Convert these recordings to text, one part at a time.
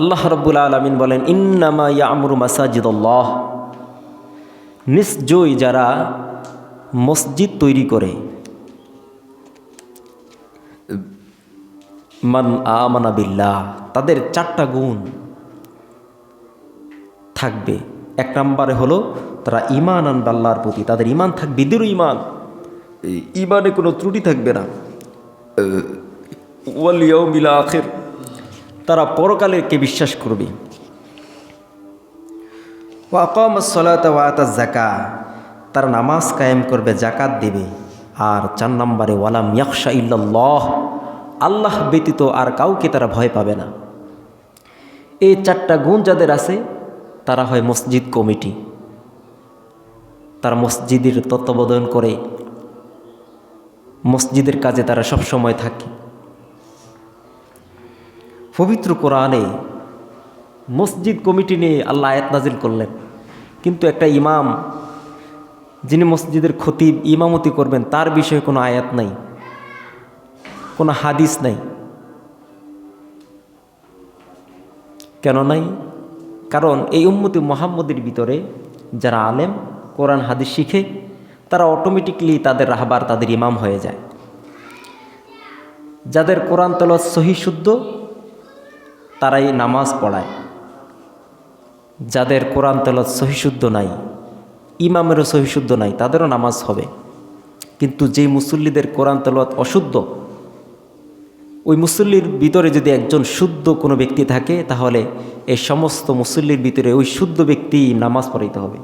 আল্লাহ রব্বুল আলমিন বলেন, ইন্নামা ইয়ামুর মাসাজিদুল্লাহ। নিশ্চয়ই যারা মসজিদ তৈরি করে, মান আমানা বিল্লাহ, তাদের চারটা গুণ থাকবে। এক নম্বরে হলো, তারা ইমান আনবে আল্লাহর প্রতি, তাদের ইমান থাকবে, দৃঢ় ইমান ইমানে কোনো ত্রুটি থাকবে না। ওয়ালিয়াউমিল আখির। তারা পরকালেরকে বিশ্বাস করবে? জাকা তারা নামাজ কায়েম করবে জাকাত দেবে। আর চার নম্বরে, ওয়ালাম ইয়াকশা ইল্লাল্লাহ। আল্লাহ ব্যতীত আর কাউকে তারা ভয় পাবে না। এই চারটা গুণ যাদের আছে, তারা হয় মসজিদ কমিটি। তারা মসজিদের তত্ত্বাবধান করে। মসজিদের কাজে তারা সব সময় থাকে। পবিত্র কোরআনে মসজিদ কমিটি নিয়ে আল্লাহ আয়াত নাজিল করলেন। কিন্তু একটা ইমাম, যিনি মসজিদের খতিব, ইমামতি করবেন, তার বিষয়ে কোনো আয়াত নাই, কোনো হাদিস নাই। কেন নাই? কারণ এই উম্মতি মোহাম্মদের ভিতরে যারা আলেম, কোরআন, হাদিস শিখে, তারা অটোমেটিকলি তাদের রাহবার, তাদের ইমাম হয়ে যায়। যাদের কোরআন তলত সহি, শুদ্ধ তারাই নামাজ পড়ায়। যাদের কোরআন তেলত সহিশুদ্ধ নাই, ইমামেরও সহিশুদ্ধ নাই, তাদেরও নামাজ হবে। কিন্তু যে মুসল্লিদের কোরআন তেলত অশুদ্ধ, ওই মুসল্লির ভিতরে যদি একজন শুদ্ধ কোনো ব্যক্তি থাকে, তাহলে এই সমস্ত মুসল্লির ভিতরে ওই শুদ্ধ ব্যক্তি নামাজ পড়াইতে হবে।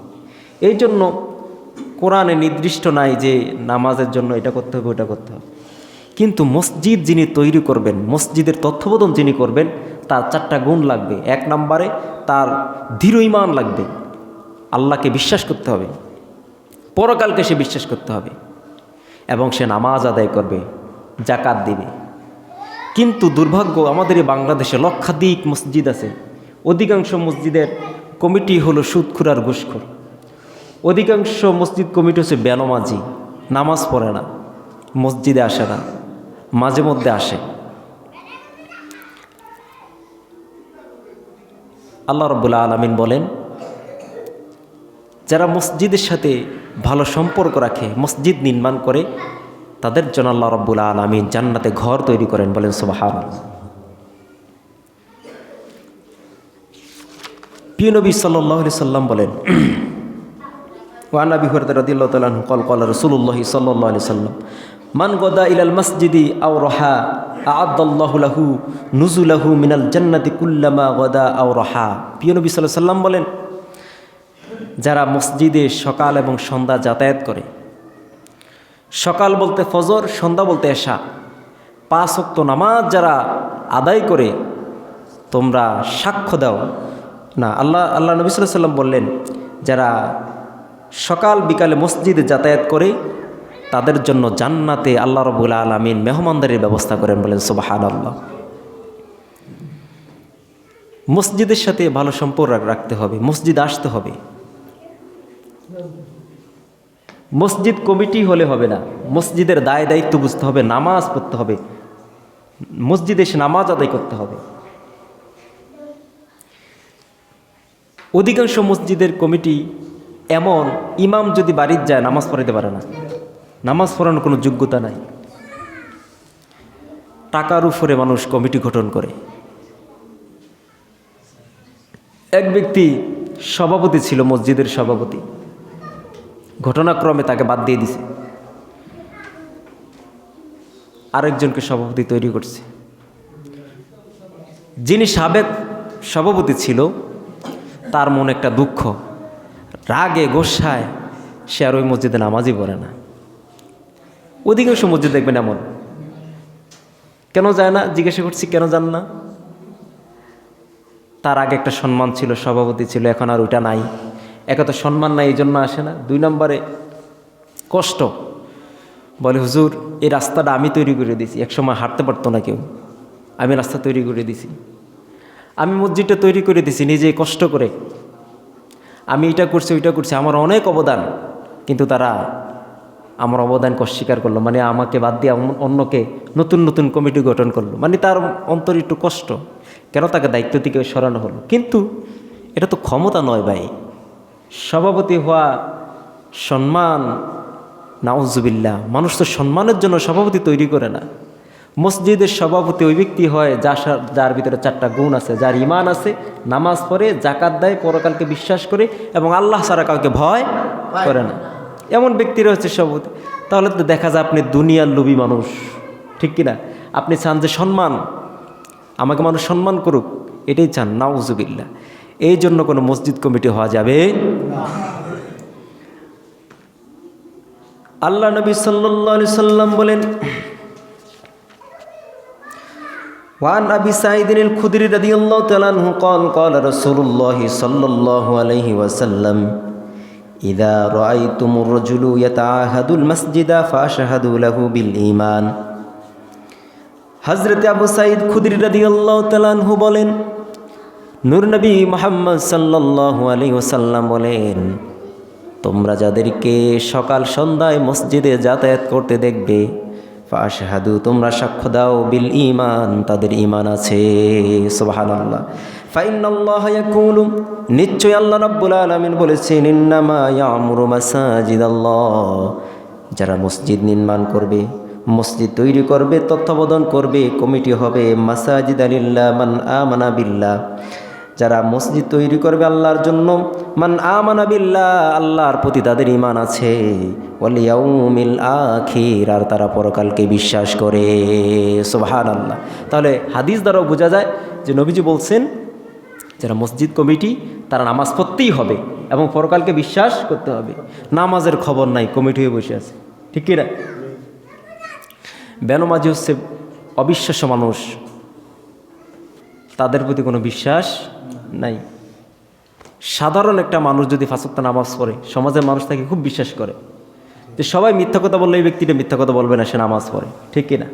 এই জন্য কোরআনে নির্দিষ্ট নাই যে নামাজের জন্য এটা করতে হবে, ওটা করতে হবে। কিন্তু মসজিদ যিনি তৈরি করবেন, মসজিদের তত্ত্বাবধান যিনি করবেন তার চারটা গুণ লাগবে। এক নম্বরে তার দৃঢ় ইমান লাগবে। আল্লাহকে বিশ্বাস করতে হবে। পরকালকে সে বিশ্বাস করতে হবে। এবং সে নামাজ আদায় করবে জাকাত দিবে। কিন্তু দুর্ভাগ্য, আমাদের এই বাংলাদেশে লক্ষাধিক মসজিদ আছে। অধিকাংশ মসজিদের কমিটি হলো সুদখুর আর অধিকাংশ মসজিদ কমিটি হচ্ছে বেনমাজি। নামাজ পড়ে না, মসজিদে আসে না, মাঝে মধ্যে আসে। আল্লাহ রব্বুল আলমিন বলেন, যারা মসজিদের সাথে ভালো সম্পর্ক রাখে, মসজিদ নির্মাণ করে, তাদের জন্য আল্লাহ রব্বুল আলমিন জান্নাতে ঘর তৈরি করেন বলেন সুবাহান প্রিয় নবী সাল্লি সাল্লাম বলেন ওয়ানাবি হরদার রদিল্লাহ কল কল রসুল্লাহ সাল্লি সাল্লাম, মান গদা ইলাল মসজিদি আও রহা আদাল্লাহুলাহু নুজুলাহু মিনাল জন্নাতি কুল্লামা গদা আও রহা। প্রিয় নবী সাল্লাহ সাল্লাম বলেন, যারা মসজিদে সকাল এবং সন্ধ্যা যাতায়াত করে, সকাল বলতে ফজর, সন্ধ্যা বলতে এসা পাঁচ অক্ত নামাজ যারা আদায় করে, তোমরা সাক্ষ্য দাও। না, আল্লাহ আল্লাহ নবী সাল্লাম বললেন, যারা সকাল বিকালে মসজিদে যাতায়াত করে তাদের জন্য জান্নাতে আল্লাহ রবুল আলমিন মেহমানদারির ব্যবস্থা করেন বলেন সুবাহান আল্লাহ মসজিদের সাথে ভালো সম্পর্ক রাখতে হবে, মসজিদ আসতে হবে। মসজিদ কমিটি হলে হবে না, মসজিদের দায় দায়িত্ব বুঝতে হবে, নামাজ পড়তে হবে, মসজিদে এসে নামাজ আদায় করতে হবে। অধিকাংশ মসজিদের কমিটি এমন, ইমাম যদি বাড়ির যায়, নামাজ পড়াইতে পারে না। নামাজ পড়ানোর কোনো যোগ্যতা নাই। টাকার উপরে মানুষ কমিটি গঠন করে। এক ব্যক্তি সভাপতি ছিল, মসজিদের সভাপতি। ঘটনাক্রমে তাকে বাদ দিয়ে দিছে। আরেকজনকে সভাপতি তৈরি করছে। যিনি সাবেক সভাপতি ছিল, তার মনে একটা দুঃখ। রাগে গোসায় সে আর ওই মসজিদে নামাজই পড়ে না। অধিকাংশ মসজিদ দেখবেন এমন। কেন যায় না? জিজ্ঞাসা করছি, কেন যান না? তার আগে একটা সম্মান ছিল, সভাপতি ছিল, এখন আর ওইটা নাই। এক তো সম্মান নাই, এই জন্য আসে না। দুই নম্বরে, কষ্ট। বলে, হুজুর, এই রাস্তাটা আমি তৈরি করে দিছি। একসময় হাঁটতে পারতো না কেউ। আমি রাস্তা তৈরি করে দিছি। আমি মসজিদটা তৈরি করে দিছি, নিজে কষ্ট করে। আমি এটা করছি, ওইটা করছি। আমার অনেক অবদান। কিন্তু তারা আমার অবদানকে অস্বীকার করল মানে আমাকে বাদ দিয়ে অন্যকে নতুন নতুন কমিটি গঠন করল। মানে তার অন্তর একটু কষ্ট। কেন তাকে দায়িত্ব থেকে সরানো হলো? কিন্তু এটা তো ক্ষমতা নয় ভাই। সভাপতি হওয়া সম্মান নাউজুবিল্লাহ মানুষ তো সম্মানের জন্য সভাপতি তৈরি করে না। মসজিদের সভাপতি ওই ব্যক্তি হয় যা যার ভিতরে চারটা গুণ আছে। যার ইমান আছে নামাজ পড়ে জাকাত দেয় পরকালকে বিশ্বাস করে এবং আল্লাহ ছাড়া কাউকে ভয় করে না। এমন ব্যক্তিরা হচ্ছে সভাপতি তাহলে তো দেখা যায় আপনি দুনিয়ার লোভী মানুষ ঠিক কিনা আপনি চান যে সম্মান আমাকে মানুষ সম্মান করুক এটাই চান নাউজুবিল্লা এই জন্য কোনো মসজিদ কমিটি হওয়া যাবে আল্লাহ নবী সাল্লি সাল্লাম বলেন وعن أبي سعيد الخدري رضي الله تعالى عنه قال قال رسول الله صلى الله عليه وسلم ইদা রাই তুমুর রজুলু ইয়াতাহাদুল মসজিদা ফাশাহাদুলাহু বিল ইমান হজরত আবু সাইদ খুদির রাদিয়াল্লাহু তাআলাহু বলেন নূরনবী মোহাম্মদ সাল্লাল্লাহু আলাইহি ওয়াসাল্লাম বলেন, তোমরা যাদেরকে সকাল সন্ধ্যায় মসজিদে যাতায়াত করতে দেখবে ফাশাহাদু তোমরা সাক্ষ্য দাও বিল ইমান তাদের ইমান আছে। সুবহানাল্লাহ। নিশ্চয় আল্লাহ রাব্বুল আলামিন বলেছেন, ইন্নামা ইয়ামুরু মাসাজিদাল্লাহ। যারা মসজিদ নির্মাণ করবে, মসজিদ তৈরি করবে, তত্ত্বাবধান করবে, কমিটি হবে মাসাজিদ আলিল্লাহ মান আমানা বিল্লাহ। যারা মসজিদ তৈরি করবে আল্লাহর জন্য, মান আমানা বিল্লাহ, আল্লাহর প্রতি তাদের ইমান আছে। ওয়ালিয়াউমিল আখির, আর তারা পরকালকে বিশ্বাস করে। সুবহান আল্লাহ তাহলে হাদিস দ্বারাও বোঝা যায় যে নবীজি বলছেন যারা মসজিদ কমিটি, তারা নামাজ পড়তেই হবে এবং পরকালকে বিশ্বাস করতে হবে। নামাজের খবর নাই, কমিটি হয়ে বসে আছে। ঠিক কিনা? বেনমাজি হচ্ছে অবিশ্বাস্য মানুষ। তাদের প্রতি কোনো বিশ্বাস নাই। সাধারণ একটা মানুষ যদি ফাঁসক্ত নামাজ পড়ে, সমাজের মানুষ তাকে খুব বিশ্বাস করে। যে সবাই মিথ্যা কথা বললে এই ব্যক্তিটা মিথ্যা কথা বলবে না, সে নামাজ পড়ে। ঠিক কিনা?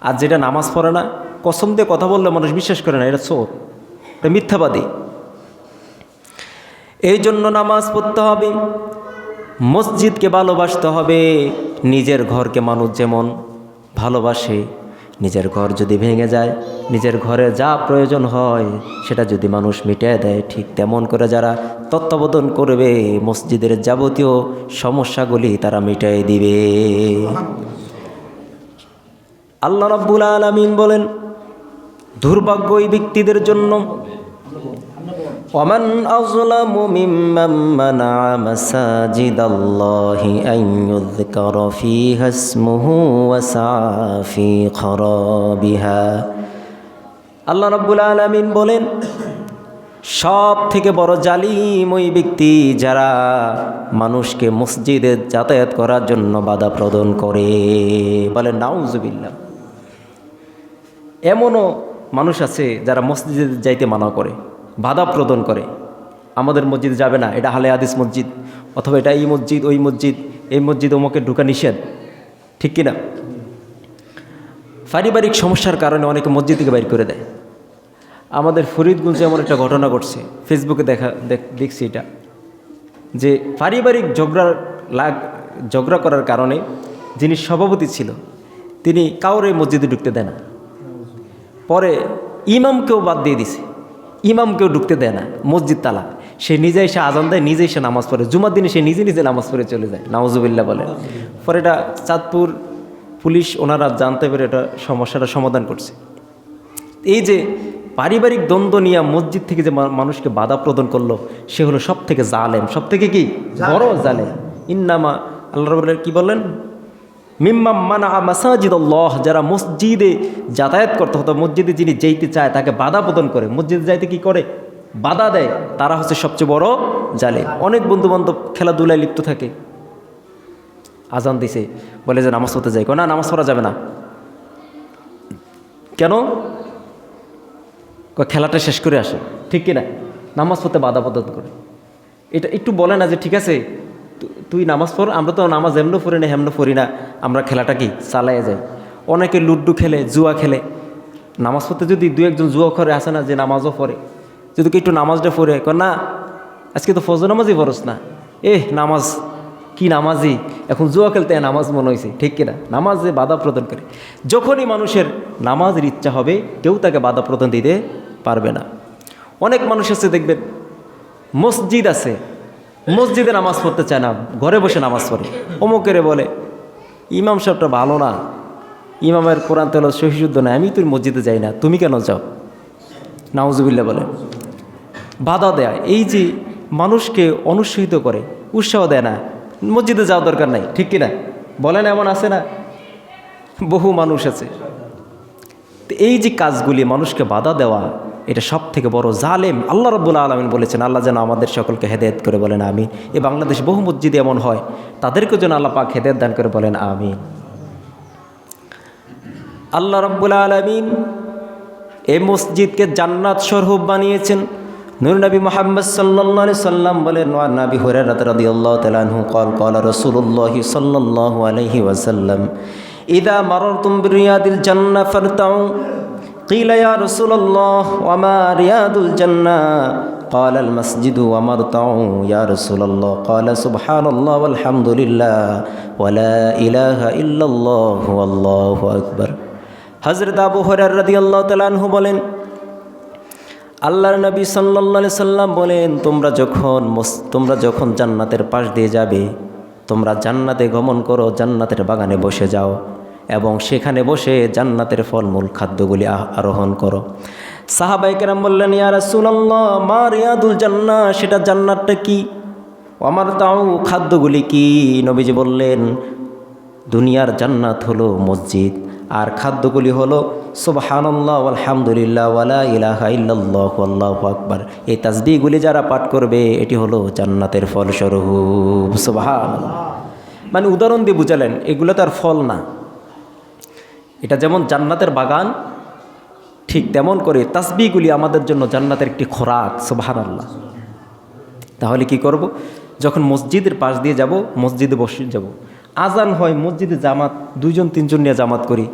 আর যেটা নামাজ পড়ে না, কসম দিয়ে কথা বললে মানুষ বিশ্বাস করে না, এটা চোর। মিথ্যাবাদী। এই জন্য নামাজ পড়তে হবে, মসজিদকে ভালোবাসতে হবে, নিজের ঘরকে মানুষ যেমন ভালোবাসে, নিজের ঘর যদি ভেঙে যায়, নিজের ঘরে যা প্রয়োজন হয় সেটা যদি মানুষ মিটিয়ে দেয়, ঠিক তেমন করে যারা তত্ত্বাবধান করবে, মসজিদের যাবতীয় সমস্যাগুলি তারা মিটিয়ে দিবে। আল্লাহ রাব্বুল আলামিন বলেন দুর্ভাগ্য ওই ব্যক্তিদের জন্য ومن أظلم ممن منع مساجد الله أن يذكر فيها اسمه وسعى في خرابها আল্লাহ রাব্বুল আলামিন বলেন সব থেকে বড় জালিম ওই ব্যক্তি যারা মানুষকে মসজিদে যাতায়াত করার জন্য বাধা প্রদান করে বলে নাউজুবিল্লাহ এমনও মানুষ আছে যারা মসজিদে যাইতে মানা করে, বাধা প্রদান করে। আমাদের মসজিদে যাবে না, এটা হালে আদিস মসজিদ, অথবা এটা এই মসজিদ, ওই মসজিদ, এই মসজিদ ওমকে ঢুকা নিষেধ। ঠিক কিনা? পারিবারিক সমস্যার কারণে অনেকে মসজিদ থেকে বাইর করে দেয়। আমাদের ফরিদগঞ্জে এমন একটা ঘটনা ঘটছে ফেসবুকে দেখা, দেখ- দেখছি এটা। যে পারিবারিক ঝগড়া লাগ, ঝগড়া করার কারণে যিনি সভাপতি ছিল, তিনি কাউরে মসজিদে ঢুকতে দেয় না। পরে ইমামকেও বাদ দিয়ে দিছে। ইমামকেও ঢুকতে দেয় না, মসজিদ তালা সে নিজে এসে আজান দেয় নিজে এসে নামাজ পড়ে। জুমার দিনে সে নিজে নিজে নামাজ পড়ে চলে যায় নাওজুবিল্লাহ বলে। পরে এটা চাঁদপুর পুলিশ ওনারা জানতে পেরে এটা সমস্যাটা সমাধান করছে। এই যে পারিবারিক দ্বন্দ্ব নিয়ে মসজিদ থেকে যে মানুষকে বাধা প্রদান করল, সে হলো সব থেকে জালেম। সব থেকে কি? বড় জালেম। ইন্নামা, আল্লাহ কি বললেন? মিম্মাম মানা মাসাজিদ আল্লাহ যারা মসজিদে যাতায়াত করতে হতো, মসজিদে যিনি যেতে চায়, তাকে বাধা প্রদান করে। মসজিদে যাইতে কি করে? বাধা দেয়। তারা হচ্ছে সবচেয়ে বড় জালে অনেক বন্ধু বান্ধব খেলাধুলায় লিপ্ত থাকে। আজান দিছে। বলে যে, নামাজ পড়তে যাই। না, নামাজ পড়া যাবে না। কেন? খেলাটা শেষ করে আসে। ঠিক কিনা? নামাজ পড়তে বাধা প্রদান করে। এটা একটু বলে না যে, ঠিক আছে তুই নামাজ পড়, আমরা তো নামাজ এমনও পড়ি না, হেমনও পড়ি না। আমরা খেলাটা কি? চালাইয়া যাই। অনেকে লুড্ডু খেলে, জুয়া খেলে। নামাজ পড়তে যদি দু একজন জুয়া করে আসে না যে নামাজও পড়ে। যদি একটু নামাজটা পড়ে, কয়, না, আজকে তো ফজর নামাজই পড়স না। এহ, নামাজ, কি নামাজি? এখন জুয়া খেলতে নামাজ মনে হয়েছে ঠিক কিনা নামাজে বাধা প্রদান করে। যখনই মানুষের নামাজের ইচ্ছা হবে, কেউ তাকে বাধা প্রদান দিতে পারবে না। অনেক মানুষ আছে, দেখবেন, মসজিদ আছে। মসজিদে নামাজ পড়তে চায় না, ঘরে বসে নামাজ পড়ে। অমুকেরে বলে, ইমাম সাহেবটা ভালো না। ইমামের কোরআন তেল সহিশুদ্ধ না, আমি তুই মসজিদে যাই না। তুমি কেন যাও? নাউজুবিল্লা বলে বাধা দেয়, এই যে মানুষকে অনুৎসাহিত করে, উৎসাহ দেয় না, মসজিদে যাওয়ার দরকার নাই, ঠিক কিনা? বলেন, এমন আছে না? বহু মানুষ আছে। এই যে কাজগুলি, মানুষকে বাধা দেওয়া এটা সব থেকে বড় জালেম আল্লাহ রব্বুল আলমিন বলেছেন, আল্লাহ যেন আমাদের সকলকে হেদায়ত করে বলেন আমি এ বাংলাদেশ বহু মসজিদে এমন হয়, তাদেরকেও যেন আল্লাহ পাক হেদায়ত দান করে বলেন আমি আল্লাহ রব্বুল আলমিন এ মসজিদকে জান্নাত স্বরূপ বানিয়েছেন। নবী মোহাম্মদ সাল্লি সাল্লাম বলেন নাবি হুরারাত রাদিয়াল্লাহু আল্লাহ আনহু কল কল রাসূলুল্লাহি সাল্লাহ আলহি ওয়াসাল্লাম, ইদা মারারতুম বিরিয়াদিল জান্নাহ ফেরতাও قيل يا رسول الله وما رياض الجنة قال المسجد ومرتعوا يا رسول الله قال سبحان الله والحمد لله ولا إله إلا الله والله أكبر হজরত আবু হরার রাদি আল্লাহ তালাহু বলেন আল্লাহর নবী সাল্লা সাল্লাম বলেন তোমরা যখন মস- তোমরা যখন জান্নাতের পাশ দিয়ে যাবে তোমরা জান্নাতে গমন করো জান্নাতের বাগানে বসে যাও এবং সেখানে বসে জান্নাতের ফলমূল খাদ্যগুলি আরোহণ করো। সাহাবাইকেরাম বললেন, ইয়া রাসূলুল্লাহ, মা রিয়াদুল জান্না সেটা জান্নাতটা কি? আমার তাও খাদ্যগুলি কি? নবীজি বললেন, দুনিয়ার জান্নাত হলো মসজিদ, আর খাদ্যগুলি হলো, সুবহানাল্লাহ আলহামদুলিল্লাহ ওয়ালা ইলাহা ইল্লাল্লাহ, আল্লাহু আকবার। এই তাসবিহগুলি যারা পাঠ করবে, এটি হলো জান্নাতের ফলস্বরূপ। সুবহানাল্লাহ। মানে উদাহরণ দিয়ে বুঝালেন, এগুলো তার ফল না। এটা যেমন জান্নাতের বাগান, ঠিক তেমন করে তাসবিগুলি আমাদের জন্য জান্নাতের একটি খোরাক, সুবহানাল্লাহ। তাহলে কি করব? যখন মসজিদের পাশ দিয়ে যাব, মসজিদে বসে যাব। আজান হয়, মসজিদে জামাত, দুইজন, তিনজন নিয়ে জামাত করি।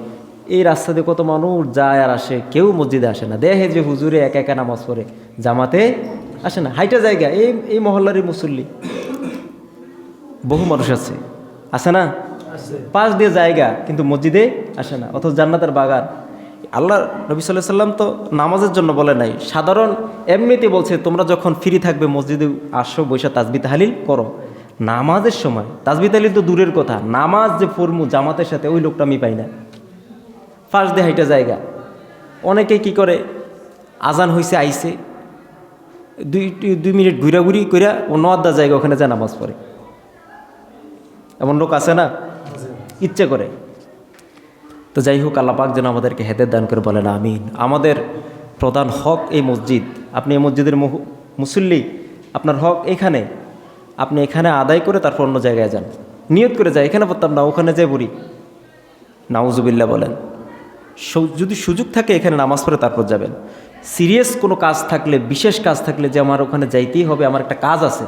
এই রাস্তা দিয়ে কত মানুষ যায় আর আসে, কেউ মসজিদে আসে না। দেখে যে হুজুরে একা একা নামাজ পড়ে, জামাতে আসে না। হাইটা জায়গা, এই এই মহল্লারই মুসল্লি। বহু মানুষ আছে। আছে না? পাশ দিয়ে জায়গা, কিন্তু মসজিদে আসে না, অথচ জান্নাতের বাগান। আল্লাহ নবী সাল্লাহ সাল্লাম তো নামাজের জন্য বলে নাই। সাধারণ এমনিতে বলছে, তোমরা যখন ফ্রি থাকবে, মসজিদে আসো বৈশা তাজবি তাহালিল করো। নামাজের সময় তাজবি তাহালিল তো দূরের কথা, নামাজ যে ফরমু জামাতের সাথে, ওই লোকটা আমি পাই না। ফাঁস দিয়ে হাইটা জায়গা। অনেকে কি করে, আজান হইছে আইসে দুই দুই মিনিট ঘুরাঘুরি কইরা অন্য আড্ডা জায়গা ওখানে যায় নামাজ পড়ে। এমন লোক আছে না? ইচ্ছে করে। তো যাই হোক আল্লাপাক যেন আমাদেরকে হেদের দান করে বলেন, আমিন। আমাদের প্রধান হক এই মসজিদ, আপনি এই মসজিদের মুসল্লি, আপনার হক এখানে। আপনি এখানে আদায় করে তারপর অন্য জায়গায় যান। নিয়ত করে যায় এখানে পড়তাম না, ওখানে যাই বুড়ি। নাউজুবিল্লা বলেন যদি সুযোগ থাকে এখানে নামাজ পড়ে তারপর যাবেন। সিরিয়াস কোনো কাজ থাকলে, বিশেষ কাজ থাকলে যে আমার ওখানে যাইতেই হবে, আমার একটা কাজ আছে।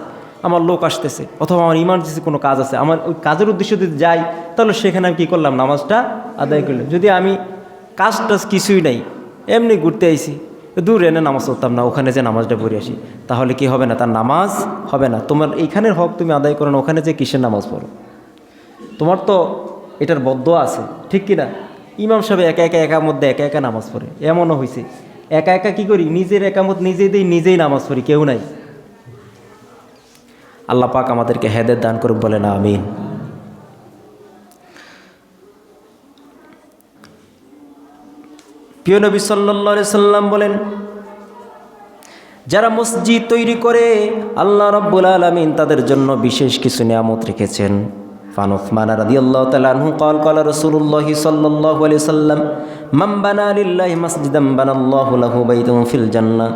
আমার লোক আসতেছে, অথবা আমার ইমার্জেন্সি কোনো কাজ আছে, আমার ওই কাজের উদ্দেশ্য যদি যাই, তাহলে সেখানে আমি কী করলাম? নামাজটা আদায় করলাম। যদি আমি কাজ টাজ কিছুই নাই, এমনি ঘুরতে আইছি দূর এনে নামাজ পড়তাম না, ওখানে যে নামাজটা পড়ে আসি। তাহলে কি হবে না? তার নামাজ হবে না। তোমার এইখানের হক তুমি আদায় করো না, ওখানে যে কিসের নামাজ পড়ো? তোমার তো এটার বদ্ধ আছে, ঠিক কি না ইমাম সাহেব একা একা একার মধ্যে একা একা নামাজ পড়ে, এমনও হয়েছে একা একা কি করি? নিজের একামত নিজেই দিই, নিজেই নামাজ পড়ি, কেউ নাই। আল্লাহ পাক আমাদেরকে হেদের দান করুক বলে না আমিন। প্রিয় নবী সাল্লা সাল্লাম বলেন, যারা মসজিদ তৈরি করে আল্লাহ রব্বুল আলমিন তাদের জন্য বিশেষ কিছু নিয়ামত রেখেছেন। ফানুফমানা রাদি আল্লাহ তালু কল কল রসুল্লাহ সাল্লাহ আলি সাল্লাম মাম্বানা আলিল্লাহ মসজিদাম্বানাল্লাহ ফিল জান্না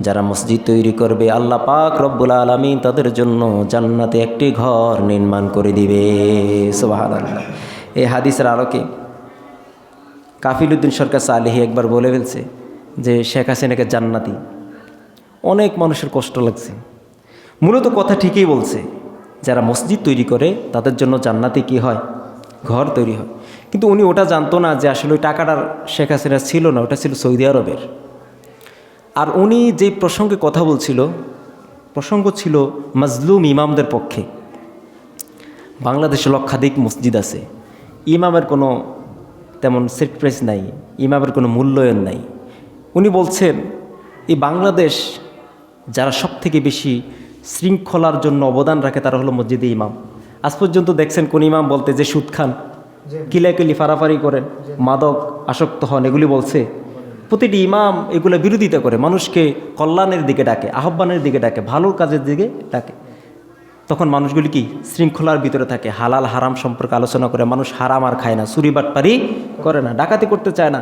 যারা মসজিদ তৈরি করবে, আল্লাহ পাক রব্বুল আলমী তাদের জন্য জান্নাতে একটি ঘর নির্মাণ করে দিবে। সোবাহ এই হাদিসের আলোকে কাফিলুদ্দিন সরকার সালেহি একবার বলে ফেলছে যে, শেখ হাসিনাকে জান্নাতি। অনেক মানুষের কষ্ট লাগছে। মূলত কথা ঠিকই বলছে, যারা মসজিদ তৈরি করে, তাদের জন্য জান্নাতি কি হয়? ঘর তৈরি হয়। কিন্তু উনি ওটা জানতো না যে আসলে ওই টাকাটা শেখ হাসিনা ছিল না, ওটা ছিল সৌদি আরবের। আর উনি যে প্রসঙ্গে কথা বলছিল প্রসঙ্গ ছিল মাজলুম ইমামদের পক্ষে। বাংলাদেশে লক্ষাধিক মসজিদ আছে। ইমামের কোনো তেমন সেট প্রাইস নাই ইমামের কোনো মূল্যায়ন নাই। উনি বলছেন এই বাংলাদেশ যারা সব থেকে বেশি শৃঙ্খলার জন্য অবদান রাখে তারা হলো মসজিদে ইমাম। আজ পর্যন্ত দেখছেন কোন ইমাম বলতে যে সুদ খান কিলাকিলি ফারাফারি করেন মাদক আসক্ত হন এগুলি বলছে। প্রতিটি ইমাম এগুলো বিরোধিতা করে, মানুষকে কল্যাণের দিকে ডাকে, আহ্বানের দিকে ডাকে, ভালো কাজের দিকে ডাকে। তখন মানুষগুলি কি? শৃঙ্খলার ভিতরে থাকে, হালাল হারাম সম্পর্কে আলোচনা করে, মানুষ হারাম আর খায় না, চুরি বাটপারি করে না, ডাকাতি করতে চায় না।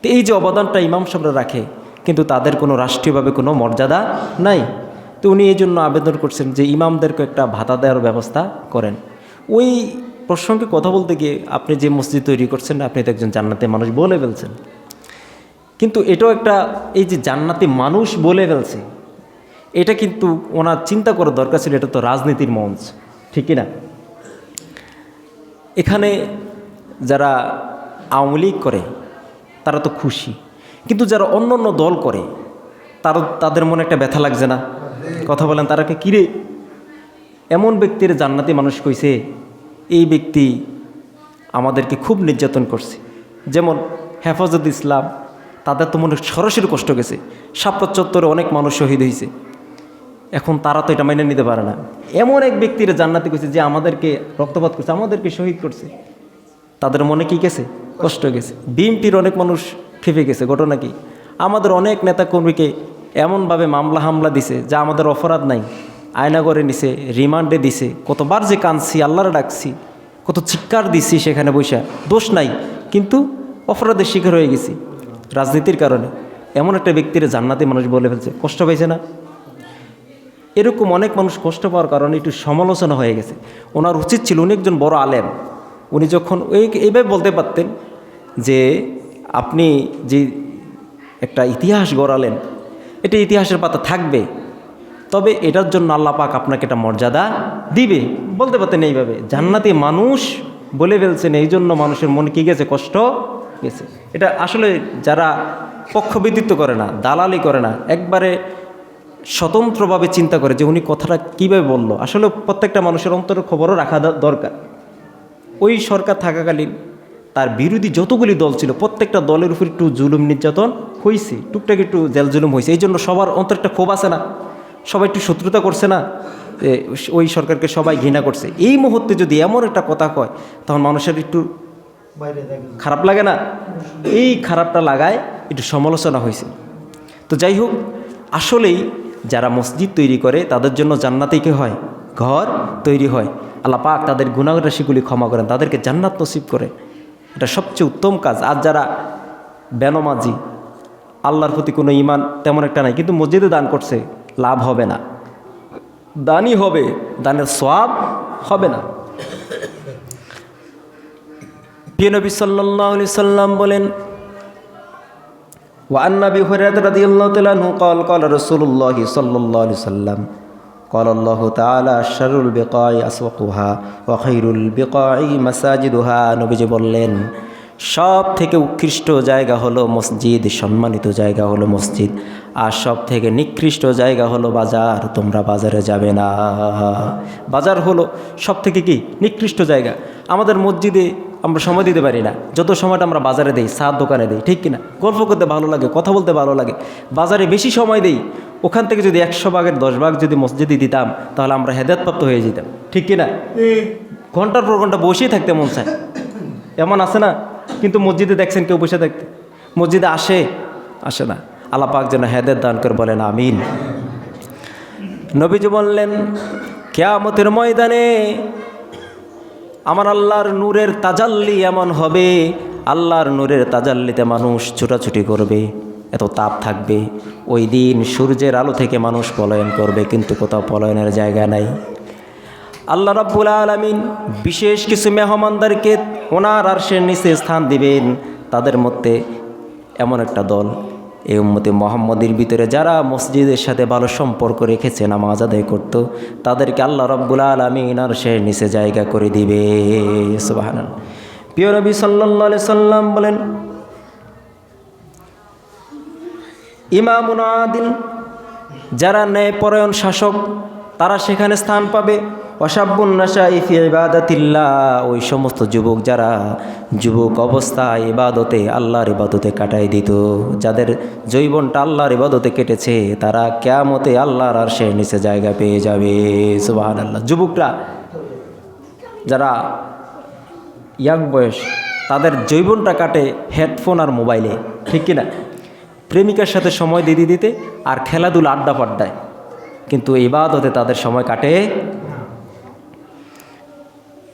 তো এই যে অবদানটা ইমাম সাহেবরা রাখে, কিন্তু তাদের কোনো রাষ্ট্রীয়ভাবে কোনো মর্যাদা নাই। তো উনি এই জন্য আবেদন করছেন যে ইমামদেরকে একটা ভাতা দেওয়ার ব্যবস্থা করেন। ওই প্রসঙ্গে কথা বলতে গিয়ে আপনি যে মসজিদ তৈরি করছেন, আপনি তো একজন জান্নাতে মানুষ বলে ফেলছেন। কিন্তু এটাও একটা এই যে জান্নাতি মানুষ বলে ফেলছে, এটা কিন্তু ওনার চিন্তা করার দরকার ছিল, এটা তো রাজনীতির মঞ্চ, ঠিক না এখানে যারা আওয়ামী লীগ করে, তারা তো খুশি, কিন্তু যারা অন্য অন্য দল করে, তারা, তাদের মনে একটা ব্যথা লাগছে না? কথা বলেন তারাকে কিরে? এমন ব্যক্তির জান্নাতি মানুষ কইছে, এই ব্যক্তি আমাদেরকে খুব নির্যাতন করছে। যেমন হেফাজত ইসলাম তাদের তো মনে সরাসরি কষ্ট গেছে। সাপ্তাহ চত্বরে অনেক মানুষ শহীদ হয়েছে। এখন তারা তো এটা মেনে নিতে পারে না। এমন এক ব্যক্তির জান্নাতি করছে যে আমাদেরকে রক্তপাত করছে, আমাদেরকে শহীদ করছে। তাদের মনে কি গেছে? কষ্ট গেছে। বিএনপির অনেক মানুষ খেপে গেছে, ঘটনা কি? আমাদের অনেক নেতাকর্মীকে এমনভাবে মামলা হামলা দিছে যা আমাদের অপরাধ নাই। আয়না করে নিছে, রিমান্ডে দিছে, কতবার যে কাঁদছি, আল্লাহরে ডাকছি, কত চিৎকার দিছি সেখানে বৈশা দোষ নাই, কিন্তু অপরাধের শিকার হয়ে গেছি। রাজনীতির কারণে এমন একটা ব্যক্তির জান্নাতি মানুষ বলে ফেলছে, কষ্ট পাইছে না? এরকম অনেক মানুষ কষ্ট পাওয়ার কারণে একটু সমালোচনা হয়ে গেছে। ওনার উচিত ছিল উনি একজন বড় আলেম। উনি যখন ওই এইভাবে বলতে পারতেন যে আপনি যে একটা ইতিহাস গড়ালেন, এটা ইতিহাসের পাতা থাকবে, তবে এটার জন্য আল্লাহ পাক আপনাকে একটা মর্যাদা দিবে। বলতে পারতেন এইভাবে। জান্নাতি মানুষ বলে ফেলছেন এই জন্য মানুষের মনে কি গেছে? কষ্ট গেছে। এটা আসলে যারা পক্ষবিদিত্ব করে না, দালালি করে না, একবারে স্বতন্ত্রভাবে চিন্তা করে যে উনি কথাটা কীভাবে বলল। আসলে প্রত্যেকটা মানুষের অন্তরের খবরও রাখা দরকার। ওই সরকার থাকাকালীন তার বিরোধী যতগুলি দল ছিল, প্রত্যেকটা দলের উপর একটু জুলুম নির্যাতন হয়েছে টুকটাক একটু জেল জুলুম হয়েছে এই জন্য সবার অন্তর একটা ক্ষোভ আছে না। সবাই একটু শত্রুতা করছে না ওই সরকারকে সবাই ঘৃণা করছে। এই মুহূর্তে যদি এমন একটা কথা কয়, তখন মানুষের একটু খারাপ লাগে না? এই খারাপটা লাগায় একটু সমালোচনা হয়েছে। তো যাই হোক, আসলেই যারা মসজিদ তৈরি করে, তাদের জন্য জান্নাতে কি হয়? ঘর তৈরি হয়। আল্লাহ পাক তাদের গুণাগরাশিগুলি ক্ষমা করেন, তাদেরকে জান্নাত নসিব করে। এটা সবচেয়ে উত্তম কাজ। আর যারা বেনমাজি, আল্লাহর প্রতি কোনো ইমান তেমন একটা নাই, কিন্তু মসজিদে দান করছে, লাভ হবে না। দানই হবে, দানের সওয়াব হবে না। প্রিয় নবী সাল্লাহ আলি সাল্লাম বলেন وعن ابي هريره رضي الله تعالى عنه قال قال رسول الله صلى الله عليه وسلم قال الله تعالى شر البقاع اسوقها وخير البقاع مساجدها নবীজি বললেন সব থেকে উৎকৃষ্ট জায়গা হলো মসজিদ সম্মানিত জায়গা হলো মসজিদ আর সব থেকে নিকৃষ্ট জায়গা হলো বাজার তোমরা বাজারে যাবে না বাজার হলো সব থেকে কি নিকৃষ্ট জায়গা আমাদের মসজিদে আমরা সময় দিতে পারি না। যত সময়টা আমরা বাজারে দিই সার দোকানে দিই ঠিক কিনা? গল্প করতে ভালো লাগে কথা বলতে ভালো লাগে। বাজারে বেশি সময় দিই ওখান থেকে যদি একশো ভাগের দশ ভাগ যদি মসজিদে দিতাম তাহলে আমরা হেদায়তপ্রাপ্ত হয়ে যেতাম। ঠিক কিনা? ঘণ্টার পর ঘণ্টা বসেই থাকতে মন চায়। এমন আছে না? কিন্তু মসজিদে দেখছেন কেউ বসে থাকতে? মসজিদে আসে? আসে না। আল্লাহ পাক যেন হেদের দান করে বলেন আমিন। নবীজি বললেন কেয়ামতের ময়দানে আমার আল্লাহর নূরের তাজাল্লি এমন হবে। আল্লাহর নূরের তাজাল্লিতে মানুষ ছুটাছুটি করবে, এত তাপ থাকবে। ওই দিন সূর্যের আলো থেকে মানুষ পলায়ন করবে, কিন্তু কোথাও পলায়নের জায়গা নাই। আল্লাহ রাব্বুল আলমিন বিশেষ কিছু মেহমানদারকে ওনার আরশের নিচে স্থান দিবেন। তাদের মধ্যে এমন একটা দল এই উম্মতে মোহাম্মদের ভিতরে যারা মসজিদের সাথে ভালো সম্পর্ক রেখেছে, নামাজ আদায় করত, তাদেরকে আল্লাহ রব্বুল আলমিন আরশের নিচে জায়গা করে দিবে। প্রিয় নবী সাল্লাহ সাল্লাম বলেন, ইমামুন আদিল, যারা ন্যায়পরায়ণ শাসক, তারা সেখানে স্থান পাবে। অসাবুন্নাশা ইফি ইবাদাতিল্লাহ। ওই সমস্ত যুবক যারা যুবক অবস্থায় ইবাদতে, আল্লাহর ইবাদতে কাটাই দিত, যাদের জৈবনটা আল্লাহর ইবাদতে কেটেছে, তারা কেয়ামতে আল্লাহর আর সে নিচে জায়গা পেয়ে যাবে। সুবাহ আল্লাহ যুবকরা, যারা ইয়াং বয়স, তাদের জৈবনটা কাটে হেডফোন আর মোবাইলে, ঠিক কিনা? প্রেমিকার সাথে সময় দিতে দিতে আর খেলাধুলা আড্ডা পাড্ডায় কিন্তু ইবাদতে তাদের সময় কাটে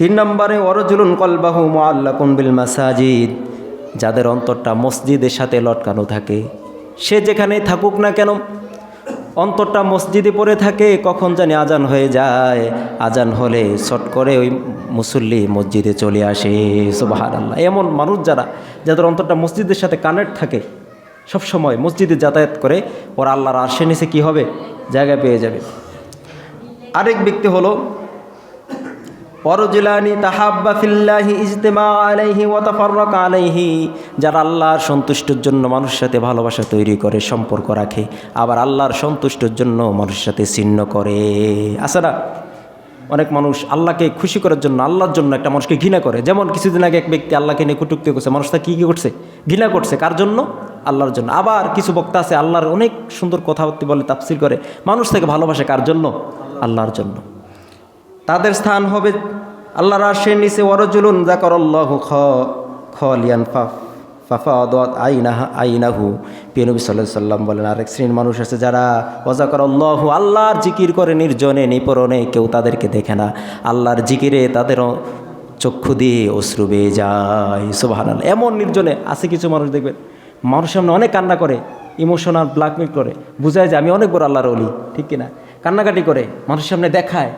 তিন নম্বরে অরজুলুন কলবাহু মোয়াল্লাকুন বিল মাসাজিদ, যাদের অন্তরটা মসজিদের সাথে লটকানো থাকে। সে যেখানেই থাকুক না কেন, অন্তরটা মসজিদে পড়ে থাকে, কখন জানি আজান হয়ে যায়। আজান হলে শট করে ওই মুসল্লি মসজিদে চলে আসে সুবাহান আল্লাহ এমন মানুষ যারা, যাদের অন্তরটা মসজিদের সাথে কানেক্ট থাকে, সব সময় মসজিদে যাতায়াত করে, ওরা আল্লাহর আর্শে নিচে কী হবে? জায়গা পেয়ে যাবে। আরেক ব্যক্তি হলো পরজুলানি তাহাব্বা ফিল্লাহি ইজতেমা আলাইহি ওয়া তাফাররাকা আলাইহি। যারা আল্লাহর সন্তুষ্টির জন্য মানুষের সাথে ভালোবাসা তৈরি করে, সম্পর্ক রাখে, আবার আল্লাহর সন্তুষ্টির জন্য মানুষের সাথে ছিন্ন করে। আছে না? অনেক মানুষ আল্লাহকে খুশি করার জন্য, আল্লাহর জন্য একটা মানুষকে ঘৃণা করে। যেমন কিছুদিন আগে এক ব্যক্তি আল্লাহকে নিয়ে কুটুক্তি করছে মানুষটা কী কী করছে? ঘৃণা করছে। কার জন্য? আল্লাহর জন্য। আবার কিছু বক্তা আছে, আল্লাহর অনেক সুন্দর কথাবার্তি বলে, তাফসির করে। মানুষ থেকে ভালোবাসে কার জন্য? আল্লাহর জন্য। তাদের স্থান হবে আল্লাহ রাশের নিচে ওরজুলুন জাকর আল্লাহ খ, খলিয়ান ফাফ অদাত আইনাহা, আইনাহু। পিনবী সাল্লাহ সাল্লাম বলেন, আরেক শ্রেণির মানুষ আছে যারা অজাকর আল্লাহ আল্লাহর জিকির করে নির্জনে নিপরণে কেউ তাদেরকে দেখে না। আল্লাহর জিকিরে তাদের চক্ষু দিয়ে অশ্রু বেয়ে যায়। সুবাহান এমন নির্জনে আছে কিছু মানুষ, দেখবেন মানুষ সামনে অনেক কান্না করে, ইমোশনাল ব্ল্যাকমেল করে। বুঝায় যে আমি অনেক বড় আল্লাহর অলি, ঠিক কিনা? কান্নাকাটি করে, মানুষের সামনে দেখায়।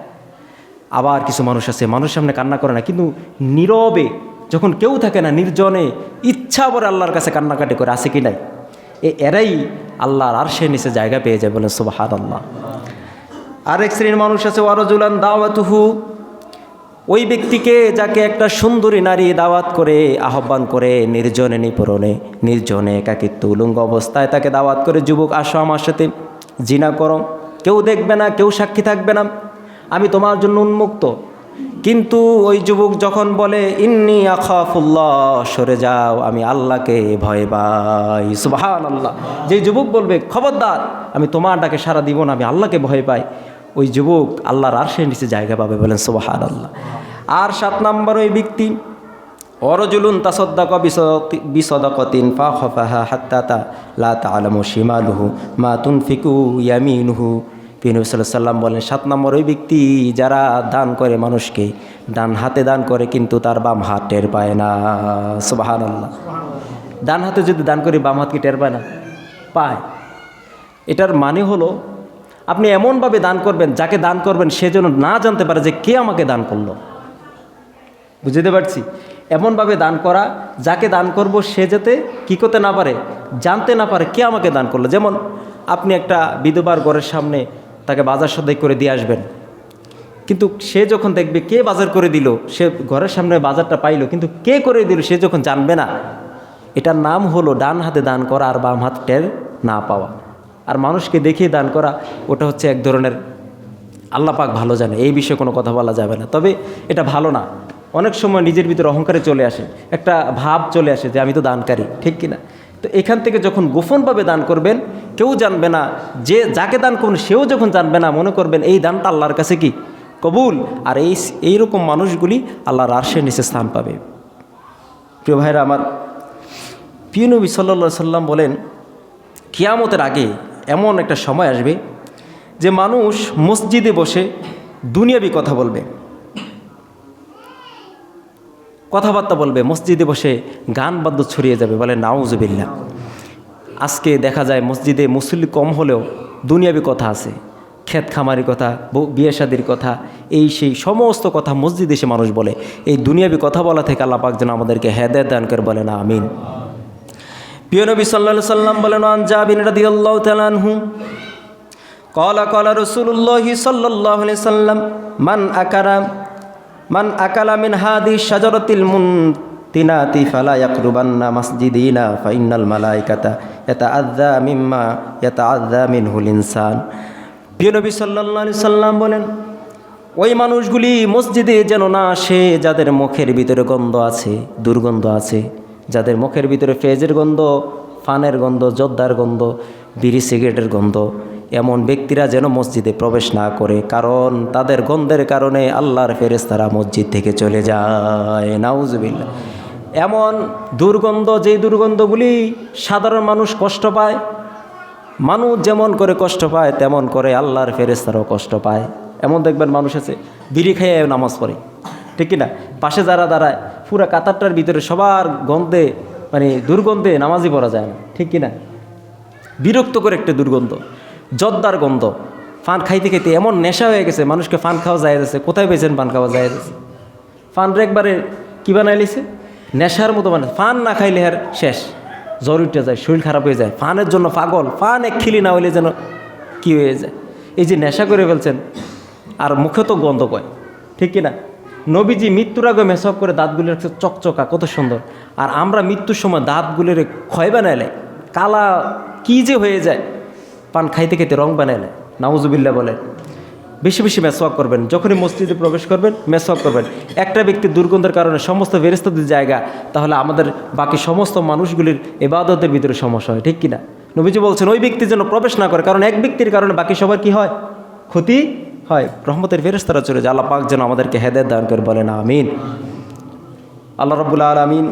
আবার কিছু মানুষ আছে মানুষ সামনে কান্না করে না, কিন্তু নীরবে, যখন কেউ থাকে না, নির্জনে, ইচ্ছা করে আল্লাহর কাছে কান্নাকাটি করে, আছে কি নাই? এ, এরাই আল্লাহর আর সে নিচে জায়গা পেয়ে যায় বলে সুবাহাদ আল্লাহ আরেক শ্রেণির মানুষ আছে, ওয়ারজুলান দাওয়াতুহু, ওই ব্যক্তিকে যাকে একটা সুন্দরী নারী দাওয়াত করে, আহ্বান করে, নির্জনে নিপরণে নির্জনে একাকিত্ব, উলঙ্গ অবস্থায় তাকে দাওয়াত করে, যুবক আসো আমার সাথে জিনা করো। কেউ দেখবে না, কেউ সাক্ষী থাকবে না। আমি তোমার জন্য উন্মুক্ত। কিন্তু ওই যুবক যখন বলে, ইন্নি আখাফুল্লাহ সরে যাও, আমি আল্লাহকে ভয় পাই। সুবাহান আল্লাহ যে যুবক বলবে, খবরদার, আমি তোমার ডাকে সারা দিব না, আমি আল্লাহকে ভয় পাই। ওই যুবক আল্লাহর আরশের নিচে জায়গা পাবে বলেন সুবাহান আল্লাহ আর সাত নম্বর ওই ব্যক্তি, অরজুলুন তাসদ্দাক বিসদকতিন ফা খফাহা হাত্তাতা লা তালামু শিমালুহু মা তুনফিকু ইয়ামিনুহু। পিনু সাল্লাম বলেন, সাত নম্বর ওই ব্যক্তি যারা দান করে মানুষকে, ডান হাতে দান করে কিন্তু তার বাম হাত টের পায় না। সুবাহান আল্লাহ ডান হাতে যদি দান করি, বাম হাত কি টের পায় না? পায়। এটার মানে হলো, আপনি এমনভাবে দান করবেন, যাকে দান করবেন, সে যেন না জানতে পারে যে কে আমাকে দান করল। বুঝতে পারছি? এমনভাবে দান করা, যাকে দান করব সে যাতে কী করতে না পারে, জানতে না পারে কে আমাকে দান করল। যেমন আপনি একটা বিধবার ঘরের সামনে তাকে বাজার সদাই করে দিয়ে আসবেন। কিন্তু সে যখন দেখবে কে বাজার করে দিল, সে ঘরের সামনে বাজারটা পাইলো, কিন্তু কে করে দিল সে যখন জানবে না, এটার নাম হলো ডান হাতে দান করা আর বাম হাত টের না পাওয়া। আর মানুষকে দেখিয়ে দান করা, ওটা হচ্ছে এক ধরনের আল্লাপাক ভালো জানে, এই বিষয়ে কোনো কথা বলা যাবে না। তবে এটা ভালো না। অনেক সময় নিজের ভিতরে অহংকারে চলে আসে, একটা ভাব চলে আসে যে আমি তো দানকারী, ঠিক কিনা? তো এখান থেকে যখন গোপনভাবে দান করবেন কেউ জানবে না। যে যাকে দান করবেন, সেও যখন জানবে না, মনে করবেন, এই দানটা আল্লাহর কাছে কি? কবুল। আর এই এইরকম মানুষগুলি আল্লাহর আর্শের নিচে স্থান পাবে। প্রিয় ভাইরা আমার, প্রিয় নবী সাল্লা সাল্লাম বলেন, কিয়ামতের আগে এমন একটা সময় আসবে যে মানুষ মসজিদে বসে দুনিয়াবি কথা বলবে। কথাবার্তা বলবে, মসজিদে বসে গান বাদ্য ছড়িয়ে যাবে, বলে নাউজবিল্লা আজকে দেখা যায় মসজিদে মুসল্লি কম হলেও দুনিয়াবি কথা আছে। ক্ষেত খামারি কথা বিয়ে শাদির কথা, এই সেই সমস্ত কথা মসজিদে এসে মানুষ বলে। এই দুনিয়াবি কথা বলা থেকে আল্লাপাক যেন আমাদেরকে হেদায়ত দান করে বলে না আমিন। প্রিয় নবী সাল্লা সাল্লাম বলেন আনজাবিন রাদিয়াল্লাহ তালানহু কলা কলা রসুল্লাহ সাল্লাহ সাল্লাম মান আকারা, মান আকালা মিন হাদি শাজরতিল মুন তিনাতি ফালা ইয়াকরুবান্না মাসজিদিনা ফাইনাল মালাইকাতা এটা আদা মিম্মা এটা আদা মিনহুল ইনসান। প্রিয় নবী সাল্লাহ সাল্লাম বলেন, ওই মানুষগুলি মসজিদে যেন না আসে, যাদের মুখের ভিতরে গন্ধ আছে, দুর্গন্ধ আছে, যাদের মুখের ভিতরে ফেজের গন্ধ, ফানের গন্ধ, জর্দার গন্ধ, বিড়ি সিগারেটের গন্ধ, এমন ব্যক্তিরা যেন মসজিদে প্রবেশ না করে, কারণ তাদের গন্ধের কারণে আল্লাহর ফেরেস্তারা মসজিদ থেকে চলে যায়। নাউজবিল্লা এমন দুর্গন্ধ, যেই দুর্গন্ধগুলি সাধারণ মানুষ কষ্ট পায়, মানুষ যেমন করে কষ্ট পায়, তেমন করে আল্লাহর ফেরেস্তারাও কষ্ট পায়। এমন দেখবেন মানুষ আছে, বিড়ি খেয়ে নামাজ পড়ে। ঠিক না পাশে যারা দাঁড়ায়, পুরো কাতারটার ভিতরে সবার গন্ধে মানে দুর্গন্ধে নামাজই পড়া যায় না। ঠিক কি না বিরক্ত করে একটা দুর্গন্ধ, জর্দার গন্ধ। ফান খাইতে খাইতে এমন নেশা হয়ে গেছে, মানুষকে ফান খাওয়া যায় যাচ্ছে, কোথায় পেয়েছেন পান খাওয়া যায় যাচ্ছে? ফানরে একবারে কী বানাই লিছে? নেশার মতো মানে ফান না খাইলে আর শেষ। জ্বর উঠে যায়, শরীর খারাপ হয়ে যায়। ফানের জন্য পাগল, ফান এক খিলি না হইলে যেন কি হয়ে যায়। এই যে নেশা করে ফেলছেন, আর মুখে তো গন্ধ কয়, ঠিক কি না নবীজি মৃত্যুর আগে মেসক করে দাঁতগুলি রাখছে চকচকা, কত সুন্দর। আর আমরা মৃত্যুর সময় দাঁতগুলির ক্ষয় বানাইলে কালা কি যে হয়ে যায়, পান খাইতে খাইতে রং বানাইলে নাউজুবিল্লা বলে বেশি বেশি মেসওয়াক করবেন। যখনই মসজিদে প্রবেশ করবেন, মেসওয়াক করবেন। একটা ব্যক্তির দুর্গন্ধের কারণে সমস্ত ফেরিস্তাদের জায়গা, তাহলে আমাদের বাকি সমস্ত মানুষগুলির এবাদতের ভিতরে সমস্যা হয়, ঠিক কিনা? নবীজি বলছেন, ওই ব্যক্তি যেন প্রবেশ না করে, কারণ এক ব্যক্তির কারণে বাকি সবার কি হয়? ক্ষতি হয়। রহমতের ফেরেস্তারা চলে যায়, আল্লাহ পাক যেন আমাদেরকে হেদায়ত দান করে বলেন, আমিন। আল্লাহ রবুল্লা আলমিন